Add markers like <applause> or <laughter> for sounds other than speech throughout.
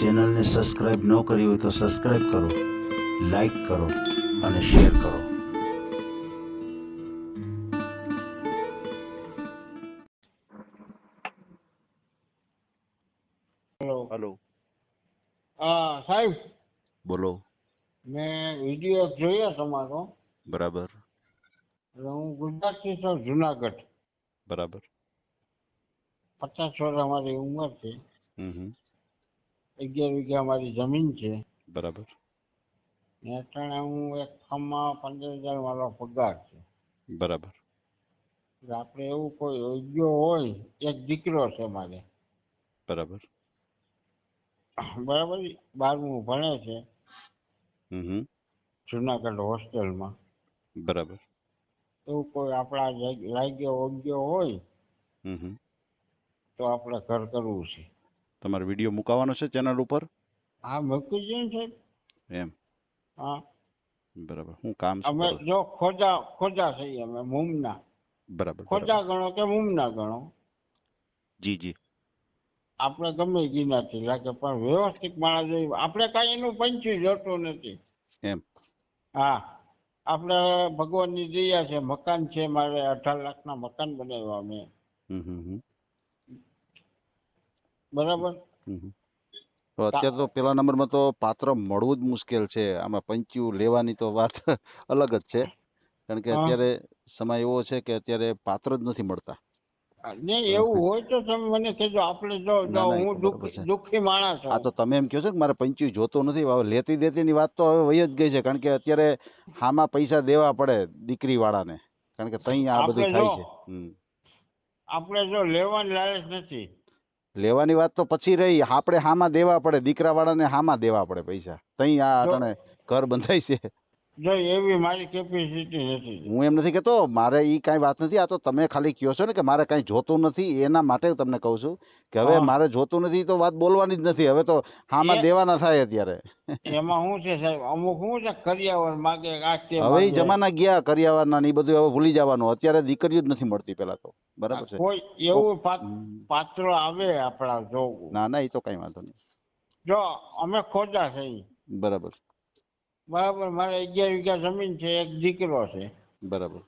ચેનલને સબસ્ક્રાઇબ ન કરી હોય તો સબસ્ક્રાઇબ કરો લાઈક કરો અને શેર કરો. હેલો હલો હા સાહેબ. બોલો. મેં વીડિયો જોયો તમારો. બરાબર. એટલે હું ગુજરાતથી છું જુનાગઢ. બરાબર. પચાસ વર્ષ અમારી ઉંમર છે. હમ હમ. અગિયાર વીઘા મારી જમીન છે. બરાબર. ને હું એક ખામમાં પંદર હજાર મારો પગાર છે. બરાબર. આપણે એવું કોઈ યોગ્ય હોય એક દીકરો છે મારે. બરાબર. બરાબર બારમું ભણે છે. હમ. જુનાગઢ હોસ્ટેલમાં. બરાબર. એવું કોઈ આપણા લાગ્યો યોગ્ય હોય હમ હમ. તો આપણે ઘર કરવું છે. તમારે વીડિયો મુકાવાનો છે ચેનલ ઉપર? હા મૂકી ને સાહેબ. એમ? હા. બરાબર. હું કામ અમે જો ખોજા ખોજા છીએ અમે મુમના. બરાબર ખોજા ગણો કે મુમના ગણો? જી જી. આપણે ગમે ગીનાથી લાગે પણ વ્યવસ્થિત માણસ જોઈએ આપણે કાંઈ એનું પંચી જોતું નથી. એમ? હા. આપણે ભગવાનની દયા છે મકાન છે મારે અઢાર લાખના મકાન બનાવ્યા મેં હમ હમ. બરાબર. તો અત્યારે તો પેલા નંબરમાં તો પાત્ર મળવું જ મુશ્કેલ છે. આમાં પંચ્યું લેવાની તો વાત <laughs> અલગ જ છે. કારણ કે અત્યારે સમય એવો છે કે અત્યારે પાત્ર જ નથી મળતા. ને એવું હોય તો તમે મને કહેજો. આપણે જો હું દુઃખી માણસ આ તો તમે એમ કહો છો કે મારે પંચ્યું જોતો નથી. હવે લેતી દેતીની વાત તો હવે વહી જ ગઈ છે. કારણ કે અત્યારે હામાં પૈસા દેવા પડે દીકરી વાળાને કારણ કે તઈ આ બધું થાય છે. આપણે જો લેવાની લાલચ નથી. લેવાની વાત તો પછી રહી. આપણે હામાં દેવા પડે દીકરા વાળાને હામાં દેવા પડે પૈસા. તઈ આ ઘર બંધાય છે. જો એવી મારી કેપેસિટી નથી. હું એમ નથી કહેતો મારે એ કાંઈ વાત નથી. આ તો તમે ખાલી કહો છો ને કે મારે કાંઈ જોતું નથી એના માટે તમને કહું છું કે હવે મારે જોતું નથી તો વાત બોલવાની જ નથી. હવે તો હામાં દેવાના થાય અત્યારે. એમાં શું છે સાહેબ? અમુક શું છે કરિયાવર માગે હવે એ જમાના ગયા કરિયાવારના ને એ બધું હવે ભૂલી જવાનું. અત્યારે દીકરીઓ જ નથી મળતી પેલા તો. બરાબર છે. કોઈ એવું પાત્ર આવે આપણા જોવું. ના ના એ તો કઈ વાંધો નહીં. જો અમે ખોજા છે બરાબર બરાબર મારે અગિયાર વીઘા જમીન છે એક દીકરો છે. બરાબર.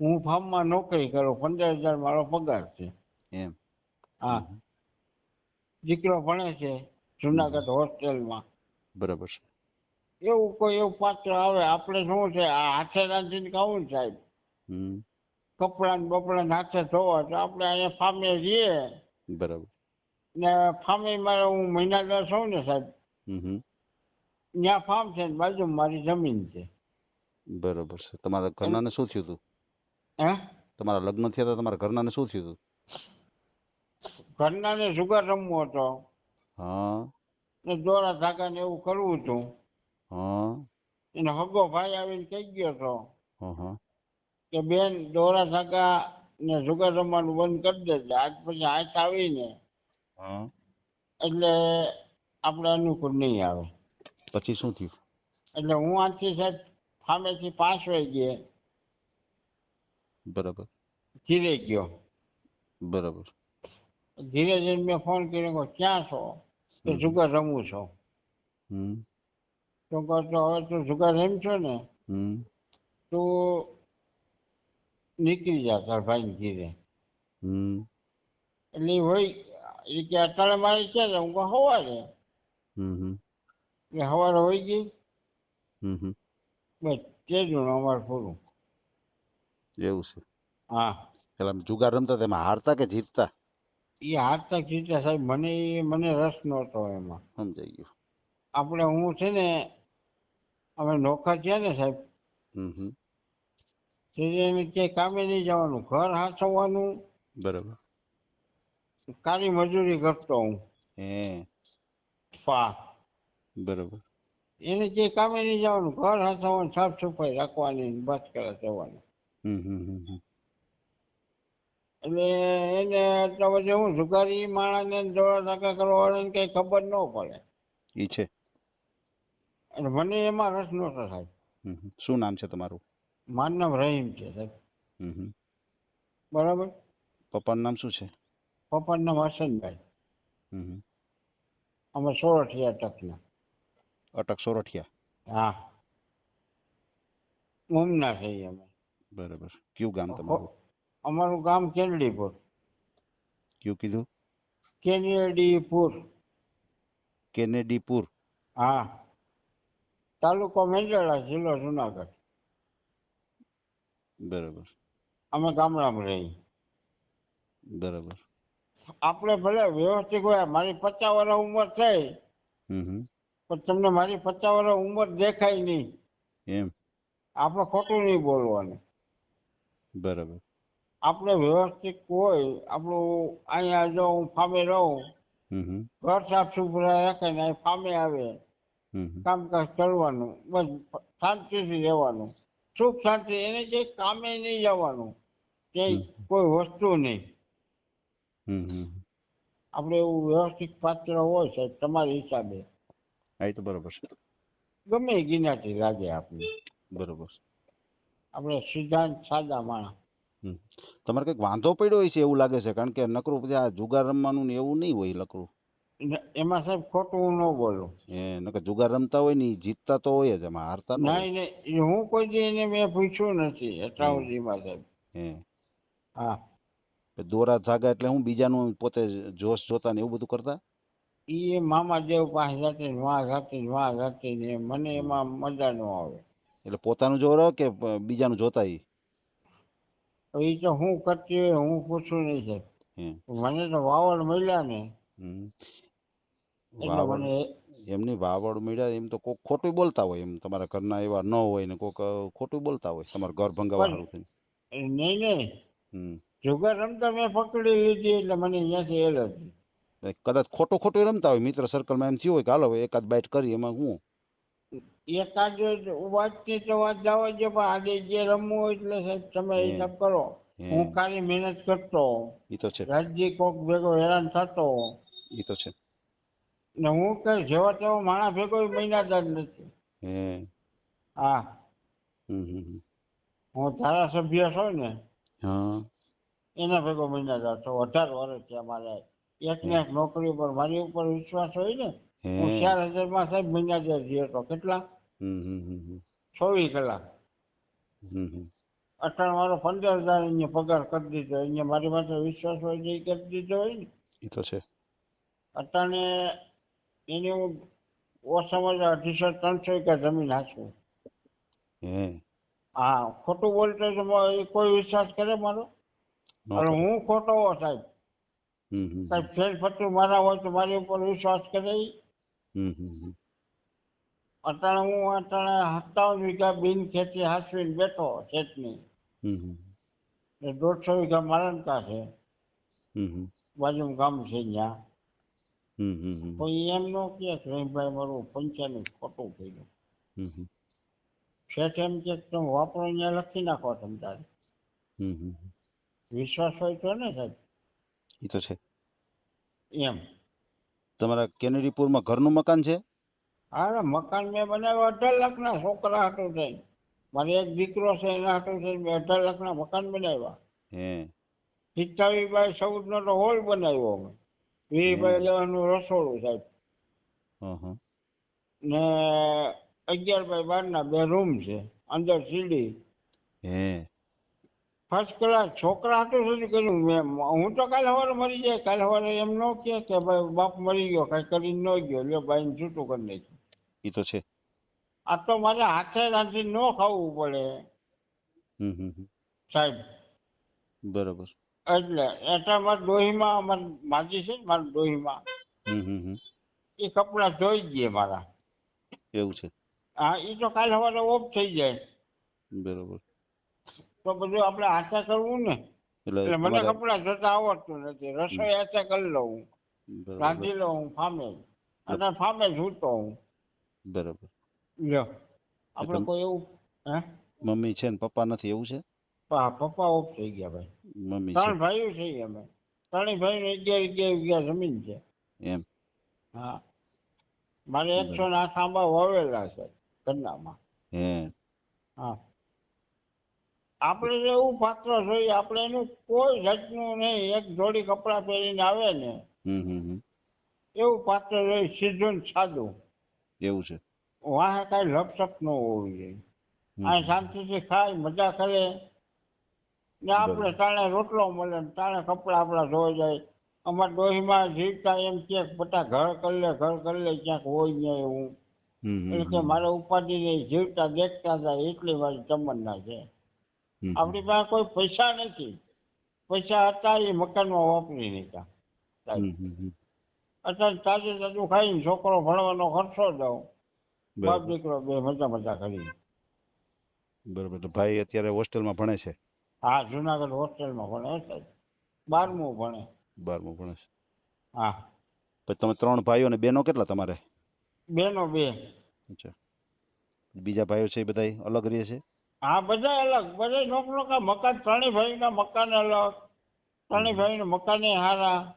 હું ફાર્મમાં નોકરી કરું પંદર હજાર મારો પગાર છે. એમ. હા. દીકરો ભણે છે જુનાગઢ હોસ્ટેલમાં. બરાબર છે. એવું કોઈ એવું પાત્ર આવે આપણે શું છે આ હાથે રાંધીને ખાવું સાહેબ. હમ. કપડાં ને બપડા હાથે ધોવા તો આપણે અહીંયા ફામે રહીએ. બરાબર. ને ફામે મારે હું મહિના મહિનાદાર છું ને સાહેબ. ત્યાં ફાર્મ છે ને બાજુ મારી જમીન છે. બરોબર છે. તમારા ઘરનાને શું થયું હતું હે? તમારા લગ્ન થયા હતા તમારા ઘરનાને શું થયું હતું ઘરનાને જુગાર રમવો હતો. હા. ને દોરા ધાગા ને એવું કરવું હતું. હા. એને હગો ભાઈ આવીને કહી ગયો હતો કે બેન દોરા ધાગા ને જુગાર રમવાનું બંધ કરી દેજે આજ પછી હાથ આવીને એટલે આપણે અનુકૂળ નહીં આવે. પછી શું થયું? એટલે હું આજથી સાહેબ સામેથી પાંચ વાગ્યે બરાબર. ઘીરે ગયો. બરાબર. ધીરે ધીરે મેં ફોન કર્યો કે ક્યાં છો? કે જુગાર રમું છો. હમ. તો કહો તો હવે તું જુગાર રમશો ને? તો તું નીકળી જા તાર ભાઈ ઘીરે. હમ. એટલે હોય એ કે અત્યારે મારે ક્યાં જવું? હું કહું સવારે હમ. હમ એટલે હોય ગઈ. હમ બસ તે જ અમારે પૂરું. એવું છે. હા. પેલા આમ જુગાર રમતા તેમાં હારતા કે જીતતા? એ હારતા જીતતા સાહેબ મને એ મને રસ નહોતો એમાં. સમજાઈ ગયું. આપણે હું છે ને અમે નોખા થયા ને સાહેબ. હમ એને ક્યાંય કામે નહીં જવાનું ઘર હાચવવાનું બરાબર. કાળી મજૂરી કરતો હું. હે. પા બરાબર. એને જે કામે નહીં જવાનું ઘર હાચવવાનું સાફ સફાઈ રાખવાની બસ કરે જવાનું એટલે એને એટલા પછી હું જુગારી માણસને દોડા ધાકા ને કઈ ખબર ન પડે. ઈ છે. અને મને એમાં રસ નહોતો સાહેબ. શું નામ છે તમારું? મારું નામ રહીમ છે સાહેબ. બરાબર? પપ્પાનું નામ શું છે? પપ્પાનું નામ હસનભાઈ. અમે સોળ થયા ટકના. અટક સોરઠિયા હા. ઉમના છીએ અમે. બરાબર. કયું ગામ તમારું? અમારું ગામ કેનડીપુર કયું કીધું? કેનેડીપુર. કેનેડીપુર. હા. તાલુકો મેંદરડા જિલ્લો જુનાગઢ. બરાબર. અમે ગામડામાં રહીએ. બરાબર. આપણે ભલે વ્યવસ્થિત હોય મારી પચાસ વર્ષ ઉંમર થઈ. પણ તમને મારી પચાસ વર્ષ ઉંમર દેખાય નહીં. એમ. આપણે ખોટું નહીં બોલવાનું. બરાબર. આપણે વ્યવસ્થિત હોય આપણું અહીંયા જો હું ફામે રહું ઘર સાફ સુથરા રાખે ને ફામે આવે કામકાજ કરવાનું બસ શાંતિથી રહેવાનું. સુખ શાંતિ એને જે કામે નહીં જવાનું. ક્યાંય કોઈ વસ્તુ નહીં. આપણે એવું વ્યવસ્થિત પાત્ર હોય સાહેબ તમારા હિસાબે. આ એ તો બરોબર છે. ગમે એ ગિનાથી લાગે આપણે બરોબર. આપણે સિદ્ધાંત સાદા માણસ. તમારે કંઈક વાંધો પડ્યો હોય છે એવું લાગે છે? કારણ કે નકરું પછી આ જુગાર રમવાનું ને એવું નહીં હોય નકરું એમાં સાહેબ ખોટું હું ન બોલું. એ નકર જુગાર રમતા હોય ને જીતતા તો હોય જ એમાં હારતા નહીં નહીં હું કોઈ દી એને મેં પૂછ્યું નથી હમ. સાહેબ. હે. હા. દોરા ધાગા એટલે હું બીજાનું પોતે જોશ જોતા ને એવું બધું કરતા? એ મામા દેવ પાસે જતી વાં જતી ને વાં જતી ને મને એમાં મજા ન આવે. એટલે પોતાનું જોર કે બીજાનું જોતા ઈ? એ તો હું કરતી હોય હું પૂછું નહીં સાહેબ. મને તો વાવડ મળ્યા ને. એટલે મને એમની વાવડ મળ્યા એમ તો કોક ખોટું બોલતા હોય એમ. તમારા ઘરના એવા ન હોય ને કોક ખોટું બોલતા હોય તમારા ઘર ભંગાવા નહીં નહીં. જુગાર રમતા મેં પકડી લીધી એટલે મને અહીંયાથી એલર્જી. એ કદાચ ખોટું ખોટું રમતા હોય મિત્ર સર્કલમાં એમ થયું હોય કે હાલો એકાદ બાઈટ કરી એમાં હું? એકાદ વાતની તો વાત જવા દે પણ આજે જે રમવું હોય એટલે સાહેબ તમે હિસાબ કરો. હું. ખાલી મહેનત કરતો. એ તો છે. રાજજી કોક ભેગો હેરાન થતો. એ તો છે. ને હું કઈ જેવા તેવા માણસ ભેગો મહિનાદાર નથી. હે. હા. હું ધારાસભ્ય છો ને. હા. એના ભેગો મહિનાદાર છો. અઢાર વર્ષ છે મારે. એક ને એક નોકરી ઉપર મારી ઉપર વિશ્વાસ હોય ને હું ચાર હજારમાં સાહેબ મહિના જે જીયો હતો કેટલા. ચોવીસ કલાક. અઠાણ મારો પંદર હજાર અહીંયા પગાર કરી દીધો. અહીંયા મારી પાસે વિશ્વાસ હોય છે એ કરી દીધો હોય ને. એ તો છે. અટાણે એની હું ઓછામાં અઢીસો ત્રણસો વીઘા જમીન હાચું હે. હા ખોટું બોલતો કોઈ વિશ્વાસ કરે મારો? હું ખોટો હો સાહેબ. હમ હમ હમ. સાહેબ ફેર મારા હોય તો મારી ઉપર વિશ્વાસ કરે. અટાણે હું અટાણે સત્તાવન વીઘા બિન ખેતી હાસવીને બેઠો ખેતની દોઢસો વીઘા મારણકા છે હમ હમ. બાજુમાં ગામ છે ત્યાં કોઈ એમ નો કે રહીભાઈ મારું પંચાનું ખોટું થઈ ગયું. શેઠ એમ કે તમે વાપરો ત્યાં લખી નાખો તમ તારે હમ હમ. વિશ્વાસ હોય તો ને સાહેબ ઈ તો છે. એમ. તમારા કેનેડીપુરમાં ઘરનું મકાન છે? હા મકાન મેં બનાવ્યું અઢાર લાખના છોકરા હતું થઈને મારે એક દીકરો છે એના હતું થઈ મેં અઢાર લાખના મકાન બનાવ્યા. હે. સિત્તાવીસ બાય ચૌદ નો તો હોલ બનાવ્યો અમે. વીસ બાય લેવાનું રસોડું સાહેબ હં હં. ને અગિયાર બાય બાર ના બે રૂમ છે અંદર સીડી. હે. ફર્સ્ટ ક્લાસ છોકરા હતું સુધી કર્યું મેં હું તો કાલે સવારે મરી જાય. કાલે સવારે એમ ન કે કે ભાઈ બાપ મરી ગયો કઈ કરીને ન ગયો. લ્યો ભાઈ છૂટું કરી નાખ્યું. એ તો છે. આ તો મારે હાથે રાંધી ન ખાવું પડે. સાહેબ. બરોબર. એટલે એટલે મારા ડોહીમાં અમારે માજી છે ને મારા ડોહીમાં હમ હમ હમ. એ કપડાં ધોઈ ગયે દે મારા. એવું છે. હા એ તો કાલે સવારે ઓફ થઈ જાય. બરાબર. તો બધું આપણે હાથે કરવું ને. એટલે મને કપડા ધોતા આવડતું નથી. રસોઈ હાથે કરી લઉં રાંધી લઉં ફામે. અને ફામે જ હું. બરાબર. લ્યો. આપણે કોઈ એવું હે? મમ્મી છે ને પપ્પા નથી એવું છે? હા પપ્પા ઓફ થઈ ગયા ભાઈ. મમ્મી ત્રણ ભાઈઓ છે અમે. ત્રણેય ને અગિયાર અગિયાર અગિયાર જમીન છે. એમ. હા. મારે એકસો ને આઠ આંબા વાવેલા છે ઘરનામાં. હે. હા. આપણે એવું પાત્ર જોઈએ આપણે એનું કોઈ જાતનું નહીં એક જોડી કપડાં પહેરીને આવે ને. એવું પાત્ર જોઈએ સીધું સાદું. એવું છે. વાહે કઈ લપસપ ન હોવું જોઈએ. આ શાંતિથી ખાય મજા કરે. ને આપણે તાણે રોટલો મળે ને તાણે કપડાં આપણા ધોઈ જાય. અમારા ડોહીમાં જીવતા એમ કે બધા ઘર કરી લે ઘર કરી લે ક્યાંક હોય ને એવું એટલે કે મારે ઉપાધિ નહીં જીવતા દેખતા જાય એટલી મારી તમન્ના છે. આપણી પાસે કોઈ પૈસા નથી. પૈસા હતા એ મકાનમાં વાપરી નીકળ્યા. અત્યારે તાજે તાજું ખાઈને છોકરો ભણવાનો ખર્ચો જાવ બાપ દીકરો બે મજા મજા કરી બરોબર તો ભાઈ અત્યારે હોસ્ટેલમાં ભણે છે? હા જુનાગઢ હોસ્ટેલમાં ભણે છે. બારમું ભણે. બારમું ભણે છે. હા. પછી તમે ત્રણ ભાઈઓ અને બેનો કેટલા તમારે? બેનો બે. અચ્છા. બીજા ભાઈઓ છે એ બધા અલગ રહે છે? હા બધા અલગ બધા નોકનોકા મકાન ત્રણેય ભાઈના મકાન અલગ ત્રણેય મકાને હારા.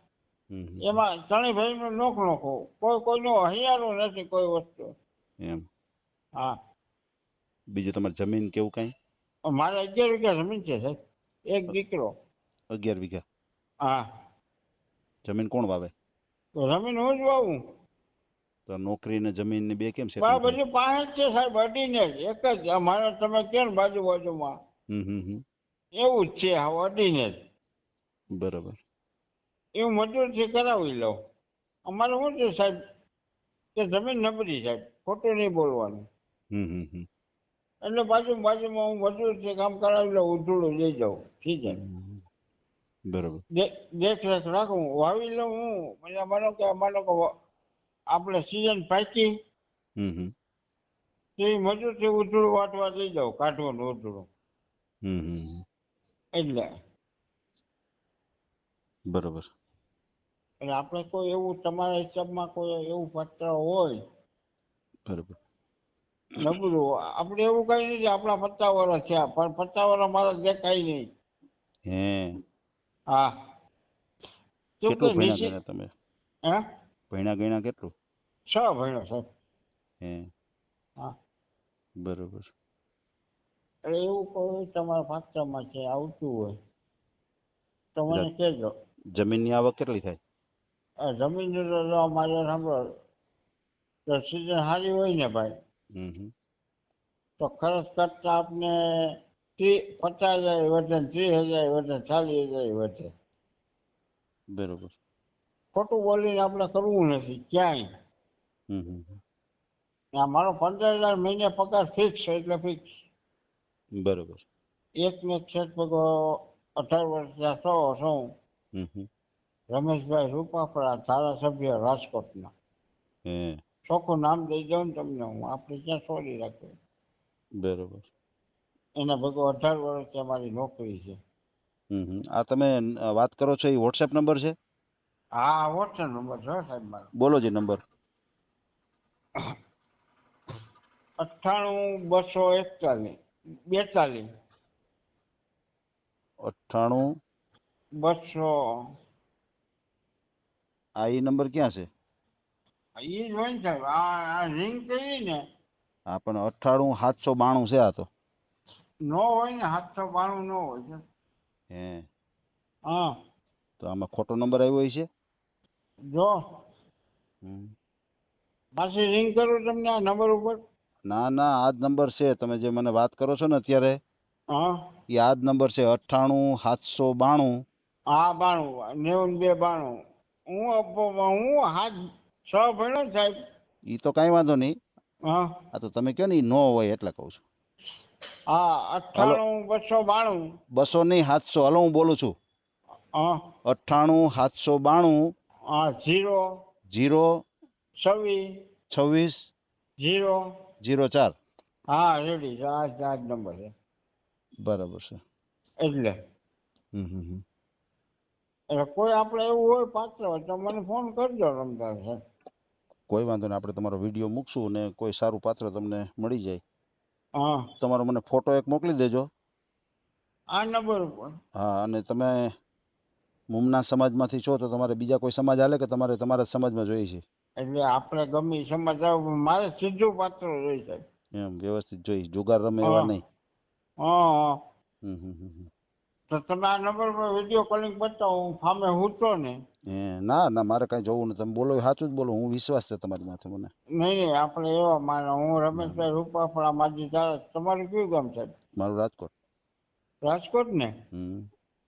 એમાં ત્રણેય ભાઈનું નોક નોખો કોઈ કોઈનું હૈયારું નથી કોઈ વસ્તુ. એમ. હા. બીજું તમારે જમીન કેવું કાંઈ? મારે અગિયાર વીઘા જમીન છે સાહેબ. એક દીકરો. અગિયાર વીઘા? હા. જમીન કોણ વાવે? તો જમીન હું જ વાવું. તો નોકરી ને જમીન ને બે કેમ છે બા પાસે જ છે સાહેબ અડીને જ. એક જ અમારે તમે કેમ બાજુ બાજુમાં? એવું જ છે હા અડીને જ. બરાબર. એવું મજૂરથી કરાવી લો. અમારે શું છે સાહેબ? કે જમીન નબળી સાહેબ ખોટું નહીં બોલવાનું. એટલે બાજુ બાજુમાં હું મજૂરથી કામ કરાવી લઉં ઉધડું લઈ જાઉં ઠીક છે. બરાબર. દેખરેખ રાખું. વાવી લઉં હું. એટલે માનો કે માનો કે આપણે સીઝન પાકી તે મજૂરથી ઉધડું વાટવા લઈ જાવ કાઢવાનું હમ. એટલે. બરોબર. એટલે આપણે કોઈ એવું તમારા હિસાબમાં કોઈ એવું પત્ર હોય બરોબર. નબળું આપણે એવું કઈ નથી આપણા પચાસ વર્ષ છે પણ વર્ષ મારા દેખાય નહીં. હે. હા. કેટલું ભણ્યા તમે? હે? ભણ્યા ગણ્યા કેટલું? છ ભણ્યો સાહેબ. હે. હા. બરોબર એવું કોઈ તમારા પાત્રમાં છે આવતું હોય. તો મને કહેજો. જમીનની આવક કેટલી થાય? આ જમીન જો જો અમારે સાંભળો તો સિઝન સારી હોય ને ભાઈ તો ખર્ચ કરતા આપને ત્રીસ પચાસ હજાર વધે ત્રીસ હજાર વધે ચાલીસ હજાર વધે. બરાબર. ખોટું બોલીને આપણે કરવું નથી ક્યાંય. હમ. આ મારો પંદર હજાર મહિને પગાર ફિક્સ એટલે ફિક્સ બરોબર. એક ને એક સેટ પગો અઢાર વર્ષના સો. હમ રમેશભાઈ રૂપાપરા ધારાસભ્ય રાજકોટના. હે. ચોખ્ખું નામ દઈ દઉં ને તમને હું આપણે ત્યાં છોડી રાખ્યો બરોબર. એના ભેગો અઢાર વર્ષ અમારી નોકરી છે. આ તમે વાત કરો છો એ વોટ્સએપ નંબર છે? હા વોટ્સએપ નંબર છે સાહેબ મારો. બોલો જે નંબર. અઠ્ઠાણું બસો એકતાલીસ બેતાલીસ અઠ્ઠાણું. બસો. આ એ નંબર ક્યાં છે? એ જ હોય ને સાહેબ આ આ રિંગ કરી ને? હા પણ અઠ્ઠાણું સાતસો બાણું છે આ તો. નો હોય ને સાતસો બાણું નો હોય છે હે. હા. તો આમાં ખોટો નંબર આવ્યો છે જો. પાછી રિંગ કરું તમને આ નંબર ઉપર. ના ના આ જ નંબર છે. તમે જે મને વાત કરો છો ને અત્યારે હા. એ આ જ નંબર છે અઠ્ઠાણું સાતસો બાણું. હા બાણું નેવું બે બાણું. હું હું હાથ છ ભણ્યો સાહેબ. ઈ તો કાંઈ વાંધો નહીં. હા. આ તો તમે કહો ને એ નો હોય એટલે કહું છું. હા અઠ્ઠાણું બસો બાણું. બસો નહીં સાતસો. હલો હું બોલું છું. હા. અઠ્ઠાણું સાતસો બાણું જીરો જીરો છવ્વીસ છવ્વીસ જીરો જીરો ચાર. હા રેડી. આ જ નંબર છે. બરાબર છે. એટલે. હમ હમ. એટલે કોઈ આપણે એવું હોય પાત્ર હોય તો મને ફોન કરજો રમતા છે. કોઈ વાંધો નહીં. આપણે તમારો વીડિયો મૂકશું ને કોઈ સારું પાત્ર તમને મળી જાય. હા. તમારો મને ફોટો એક મોકલી દેજો. આ નંબર ઉપર. હા અને તમે મુમના સમાજમાંથી છો તો તમારે બીજા કોઈ સમાજ હાલે કે તમારે તમારા જ સમાજમાં જોઈએ છે? એટલે આપણે ગમે સમાજ મારે સીધું પાત્ર જોઈ સાહેબ. એમ વ્યવસ્થિત જોઈ જુગાર રમે એવા હા. નહીં. હા હા. હમ હમ હમ હમ. તો તમે આ નંબર પર વીડિયો કોલિંગ બતાવો હું ફામે હૂતો ને. હે ના ના મારે કઈ જોવું નથી. તમે બોલો સાચું જ બોલો હું વિશ્વાસ છે તમારી માથે મને. નહીં નહીં આપણે એવા માને હું રમેશભાઈ રૂપાફળા માજી તારા તમારું કયું ગામ સાહેબ? મારું રાજકોટ. રાજકોટ ને? હમ.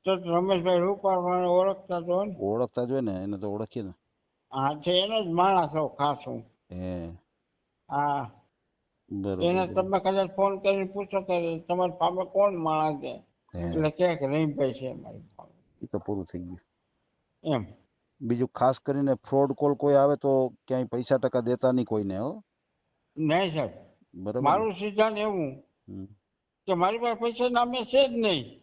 તો રમેશભાઈ રૂપાફળાને ઓળખતા તો હોય ને. ઓળખતા જ હોય ને એને તો ઓળખીએ ને. હા છે એનો જ માણસ છો ખાસ હું. હે હા. બરોબર એને. તમે કદાચ ફોન કરીને પૂછો કે તમારી ફામે કોણ માણસ છે? એટલે ક્યાંક રહીમભાઈ છે મારી ફામે એ તો પૂરું થઈ ગયું. એમ. બીજું ખાસ કરીને ફ્રોડ કોલ કોઈ આવે તો ક્યાંય પૈસા ટકા દેતા નહીં કોઈને હો. નહીં સાહેબ. બરાબર મારું સિદ્ધાંત એવું. કે મારી પાસે પૈસા નામે છે જ નહીં. હે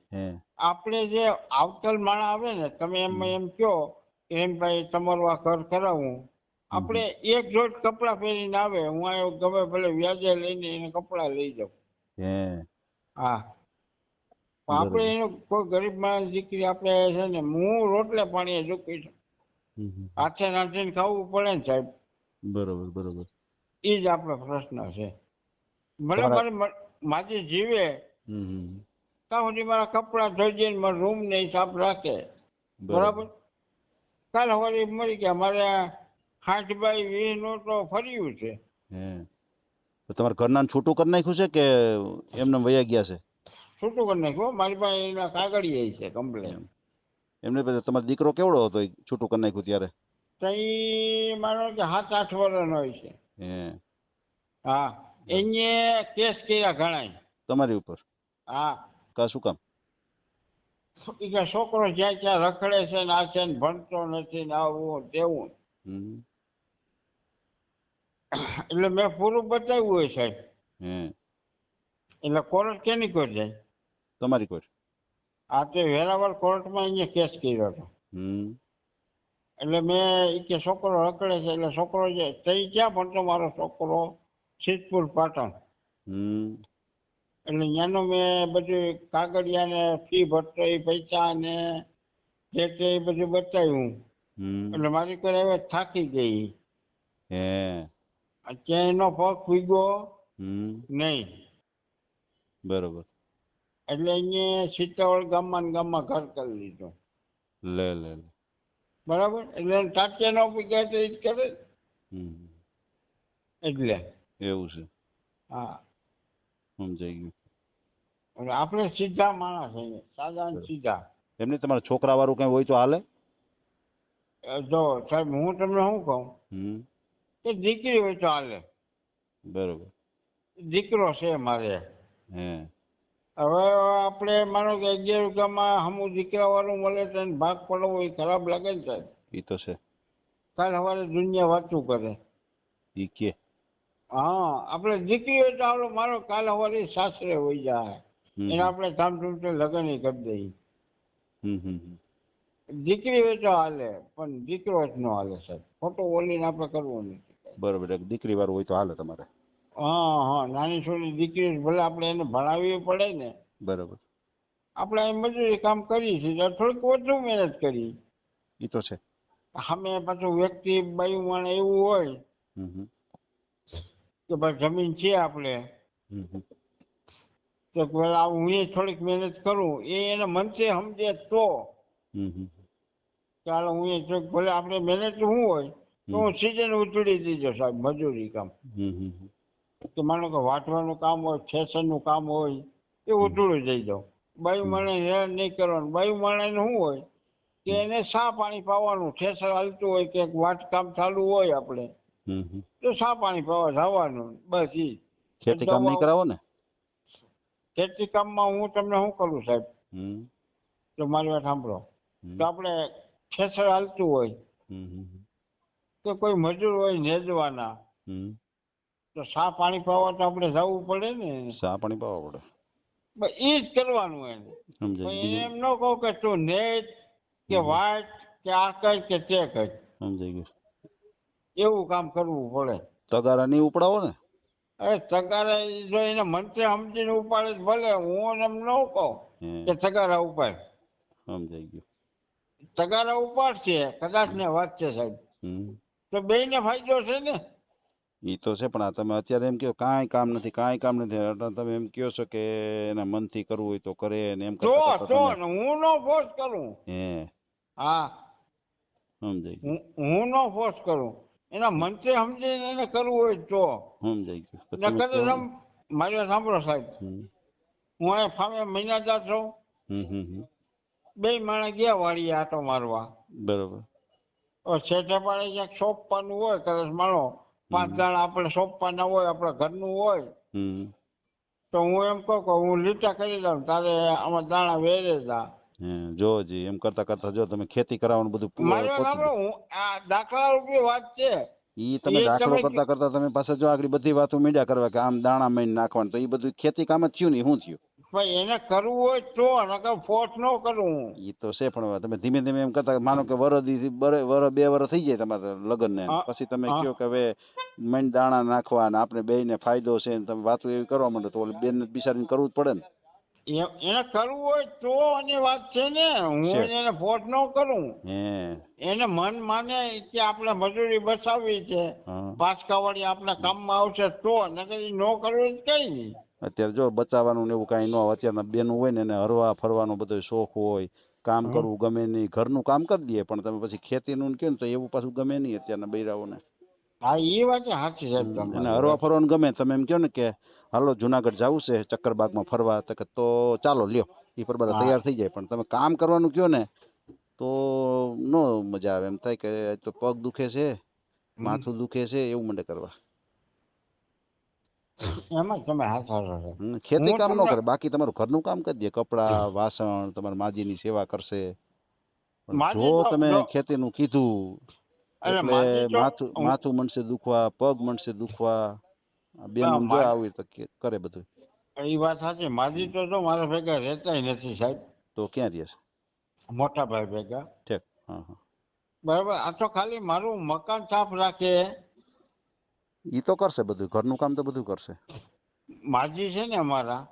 આપણે જે આવતલ માણસ આવે ને તમે એમ એમ કહો એમ ભાઈ તમારું આ ઘર કરાવું. આપણે એક જોડ કપડા પહેરીને આવે હું આ ગમે ભલે વ્યાજે લઈને એને કપડા લઈ જાઉં. હે. આપણે એનો કોઈ ગરીબ માણસ દીકરી આપણે છે ને હું રોટલે પાણીએ ઝૂકી છું. હાથે નાખીને ખાવું પડે ને સાહેબ. બરોબર બરોબર. એ જ આપણો પ્રશ્ન છે. મને મારી માજી જીવે. ત્યાં સુધી મારા કપડાં ધોઈ જઈને મારા રૂમ ને હિસાબ રાખે? બરાબર. કાલ સવારે મરી ગયા મારે સાઠ બાય વીસ નો તો ફર્યું છે. હે. તો તમારા ઘરના છૂટું કરી નાખ્યું છે કે એમને વયા ગયા છે? છૂટું કરી નાખ્યું. મારી પાસે એના કાગળિયા છે કમ્પ્લેન એમને પછી તમારો દીકરો કેવડો હતો છૂટું કરી નાખ્યું ત્યારે? તો ઈ માનો કે સાત આઠ વર્ષનો હોય છે. હે. હા. એને કેસ કર્યા ઘણા તમારી ઉપર? હા. કા શું કામ? કે છોકરો જ્યાં ત્યાં રખડે છે ને આ છે ને ભણતો નથી ને આવું તેવું એટલે મેં પૂરું બતાવ્યું હોય સાહેબ. એટલે કોર્ટ કેની કોર્ટ જાય? તમારી કોઈ આ તો વેરાવળ કોર્ટમાં અહીંયા કેસ કર્યો હતો. એટલે મેં ઈ કે છોકરો રખડે છે એટલે છોકરો જે તઈ ક્યાં ભણતો મારો છોકરો? સિદ્ધપુર પાટણ. એટલે ત્યાંનું મેં બધું કાગળિયા ને ફી ભરતો એ પૈસા ને જે તે એ બધું બતાવ્યું. એટલે મારી કરે હવે થાકી ગઈ. હે. ક્યાંય એનો પગ હમ. નહીં. બરોબર. એટલે અહીંયા સીતાવળ ગામમાં ને ગામમાં ઘર કરી લીધું. લે લે લે. બરાબર? એટલે ટાંટિયા નો પીગ્યા તો એ જ કરે. એટલે. એવું છે. હા. સમજાઈ ગયું. અને આપણે સીધા માણસ અહીંયા સાદા સીધા. એમને તમારા છોકરા વાળું કઈ હોય તો હાલે? જો સાહેબ હું તમને શું કહું? હમ. કે દીકરી હોય તો હાલે. બરોબર. દીકરો છે મારે. હે. હવે આપણે માનો કે અગિયાર રૂપિયામાં હમું દીકરા વાળું મળે તો ભાગ પડવો એ ખરાબ લાગે ને સાહેબ. એ તો છે. કાલ સવારે દુનિયા વાતું કરે. એ કે. હા આપણે દીકરી હોય તો આપણો મારો કાલ હવારી સાસરે હોય જાય. એને આપણે ધામધૂમથી લગ્ન કરી દઈએ. દીકરી હોય તો હાલે પણ દીકરો જ ન હાલે સાહેબ. ખોટું ઓલીને આપણે કરવો નથી. બરોબર દીકરી વાળું હોય તો હાલે તમારે. હા હા નાની છોડી દીકરી ભલે આપણે એને ભણાવવી પડે ને. બરોબર. આપણે અહીં મજૂરી કામ કરીએ છીએ થોડીક ઓછું મહેનત કરી એ તો છે. સામે પાછું વ્યક્તિ બાયું માણે એવું હોય કે ભાઈ જમીન છે આપણે. તો પેલા હું એ થોડીક મહેનત કરું એ એને મનથી સમજે તો. ચાલો હું એ થોડીક ભલે આપણે મહેનત શું હોય તો હું સીઝન ઉતરી દીધો સાહેબ મજૂરી કામ. કે માનો કે વાટવાનું કામ હોય ઠેસરનું કામ હોય એ ઉતરું જઈ દઉં. બાયુ માણે હેરાન નહીં કરવાનું. બાયુ માણસને શું હોય કે એને સા પાણી પાવાનું. ઠેસર હાલતું હોય કે વાટ કામ ચાલુ હોય આપણે. તો સા પાણી પાવા જવાનું બસ ઈ. ખેતી કામ નહીં કરાવો ને? ખેતી કામમાં હું તમને શું કરું સાહેબ? હમ. તો મારી વાત સાંભળો. તો આપણે ઠેસર હાલતું હોય. કે કોઈ મજૂર હોય નેજવાના તો સા પાણી પાવા તો આપણે જવું પડે ને? સા પાણી પાવા પડે. બસ ઈ જ કરવાનું એને. એમ ન કહું કે તું નેજ કે વાટ કે આ કર કે તે કર સમજાઈ ગયું. એવું કામ કરવું પડે. તગારા નહીં ઉપડાવો ને? અરે તગારા જો એને મંત્રી સમજીને ઉપાડે તો ભલે હું એમ ન કહું કે તગારા ઉપાડ. સમજાઈ ગયું. તગારા ઉપાડશે કદાચ ને વાત છે સાહેબ. તો બે ને ફાયદો છે ને? એ તો છે પણ આ તમે અત્યારે એમ કહો કાંઈ કામ નથી કાંઈ કામ નથી. તમે એમ કહો છો કે એના મનથી કરવું હોય તો કરે ને એમ તો તો હું નો ફોર્સ કરું. હે. હા. સમજાઈ હું હું નો ફોર્સ કરું. એના મનથી સમજીને એને કરવું હોય તો. સમજાઈ ગયું. નકર મારે સાંભળો સાહેબ. હું અહીંયા ફામે મહિનાદાર છું. બે માણસ ગયા વાળી આટો મારવા. બરોબર. છેટે પાડે ક્યાંક સોંપવાનું હોય કદાચ માનો પાંચ. દાણા આપણે સોંપવાના હોય આપણે ઘરનું હોય. તો હું એમ કહું કે હું લીટા કરી દઉં તારે આમાં દાણા વેરે હે જો જી એમ કરતા કરતા જો તમે ખેતી કરાવવાનું બધું મારે આ દાખલા રૂપે વાત છે. ઈ તમે દાખલો કરતા કરતા તમે પાસે જો આગળ બધી વાતો મીડ્યા કરવા કે આમ દાણા મહીને નાખવાનું તો ઈ બધું ખેતી કામ જ થયું ને શું થયું? ભાઈ એને કરવું હોય તો નકર ફોર્સ ન કરું ઈ તો છે પણ તમે ધીમે ધીમે એમ કરતા માનો કે વર દી વર બે વર થઈ જાય તમારા લગ્ન ને પછી તમે કયો કે હવે મણ દાણા નાખવા ને આપણે બેયને ફાયદો છે ને તમે વાતો એવી કરવા માંડો તો ઓલી બેન બિચારીને કરવું જ પડે ને. એને કરવું હોય તો એની વાત છે ને. હું એને ફોર્સ ન કરું. એને મન માને કે આપણે મજૂરી બસાવી છે. કાવડી આપણા કામમાં આવશે તો નકર ન કરવું કઈ નહીં અત્યારે જો બચાવવાનું ને એવું કાંઈ ન હોય અત્યારના બેનું હોય ને એને હરવા ફરવાનો બધો શોખ હોય કામ કરવું ગમે નહીં ઘરનું કામ કરી દઈએ પણ તમે પછી ખેતીનું ને કહો ને તો એવું પાછું ગમે નહીં અત્યારના બૈરાઓને. હા એ વાત સાચી છે એને તમારી. હરવા ફરવાનું ગમે તમે એમ કહો ને કે હાલો જુનાગઢ જવું છે ચક્કરબાગમાં ફરવા. તો કે તો ચાલો લ્યો. એ પર બધા તૈયાર થઈ જાય. પણ તમે કામ કરવાનું કયો ને તો નો મજા આવે. એમ થાય કે તો પગ દુખે છે માથું દુખે છે એવું મને કરવા. એમાં તમે હાથા ખેતી કામ ન કરે. બાકી તમારું ઘરનું કામ કરી દે. કપડા વાસણ તમારા માજીની સેવા કરશે. જો તમે ખેતીનું કીધું એટલે માથું માથું મનશે દુખવા પગ મનશે દુખવા. જો આવી કરે બધું. એ વાત સાચી. માજી તો જો મારા ભેગા રહેતા નથી સાહેબ. તો ક્યાં રહે છે? મોટા ભાઈ ભેગા. ઠીક હા હા. બરાબર. આ તો ખાલી મારું મકાન સાફ રાખે. ઈ તો કરશે બધું. ઘરનું કામ તો બધું કરશે. માજી છે ને અમારા.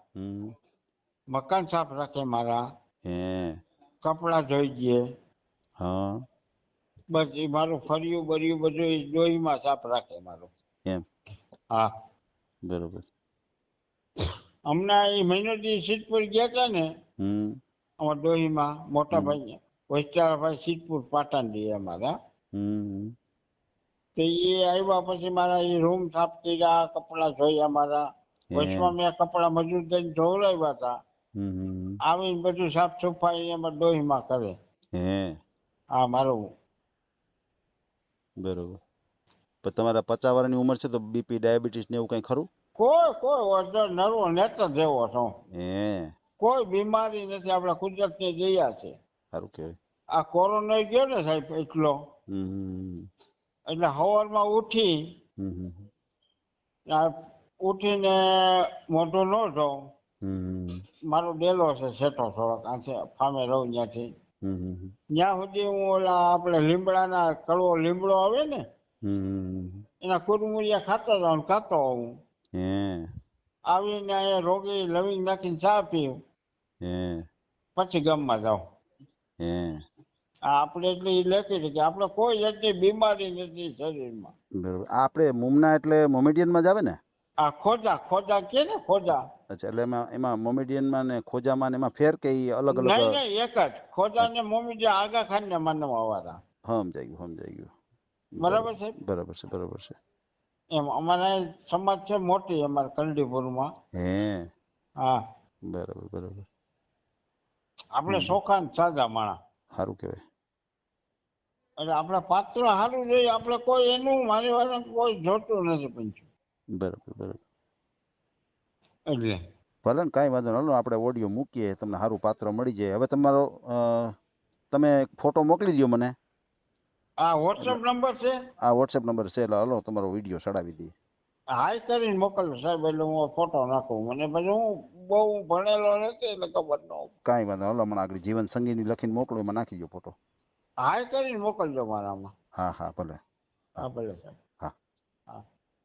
મકાન સાફ રાખે મારા. હે. કપડા ધોઈ દે. હા. બસ એ મારું ફર્યું બર્યું બધું ડોહીમાં સાફ રાખે મારું. એમ. હા. બરોબર. હમણાં એ મહિનો સીટ પર ગયા હતા ને અમારા ડોહીમાં મોટા ભાઈ વૈચારાભાઈ સિદ્ધપુર પાટણ દે અમારા. તો એ આવ્યા પછી મારા એ રૂમ સાફ કર્યા કપડા ધોયા મારા. વચમાં મેં કપડા મજૂર દઈને ધોવડાવ્યા હતા આવીને બધું સાફ સફાઈ એમાં ડોહીમાં કરે. હા. આ મારું. બરોબર. પણ તમારા પચાસ વર્ષની ઉંમર છે તો બીપી ડાયાબિટીસ ને એવું કઈ ખરું? કોઈ કોઈ ઓર્ડર નરવો નેત્ર જેવો છો. હે. કોઈ બીમારી નથી. આપણે કુદરતની દયા છે. સારું કહેવાય. આ કોરોના ગયો ને સાહેબ એટલો. એટલે સવારમાં ઉઠી ઉઠીને મોઢું ન હમ મારો ડેલો છે સેટો થોડોક. આ છે ફામે રહું ત્યાંથી. ત્યાં સુધી હું ઓલા આપણે લીમડાના કડવો લીમડો આવે ને એના કુરમુરિયા ખાતો જાઉં ખાતો હે. આવીને અહીંયા રોગી લવિંગ નાખીને ચા પીવું પછી ગામમાં જાઉં આપણે એટલે એ લખી કે આપણે કોઈ જાતની બીમારી નથી શરીરમાં. બરોબર. આપણે મુમના એટલે મોમેડિયનમાં જ આવે ને? આ ખોજા ખોજા કે ને ખોજા અચ્છા એટલે એમાં એમાં મોમેડિયનમાં ને ખોજામાં ને એમાં ફેર કે અલગ અલગ નહીં નહીં એક જ. ખોજા ને મોમેડિયા આગા ખાન ને માનવા વાળા સમજાઈ ગયું સમજાઈ ગયું. બરાબર છે બરાબર છે બરાબર છે. એમ અમારે સમાજ છે મોટી અમારા કંડીપુરમાં. હે. હા. બરાબર બરાબર. આપણે શોખાન સાદા માણા સારું કહેવાય. એટલે આપણે પાત્ર સારું જોઈએ આપણે કોઈ એનું મારી વાળા કોઈ જોતું નથી પંચું. બરાબર બરાબર. એટલે. ભલે ને કાંઈ વાંધો નહીં આપણે ઓડિયો મૂકીએ તમને સારું પાત્ર મળી જાય. હવે તમારો તમે ફોટો મોકલી દો મને. આ વોટ્સએપ નંબર છે? આ વોટ્સએપ નંબર છે એટલે હાલો તમારો વીડિયો ચડાવી દઈએ. હાઈ કરીને મોકલો સાહેબ એટલે હું ફોટો નાખું. મને પછી હું બહુ ભણેલો નથી એટલે ખબર ન કાંઈ વાંધો. હાલો હમણાં આગળ જીવન સંગીની લખીને મોકલો એમાં નાખી દો ફોટો હાઈ કરીને મોકલજો મારામાં. હા હા ભલે. હા ભલે સાહેબ. હા. હા.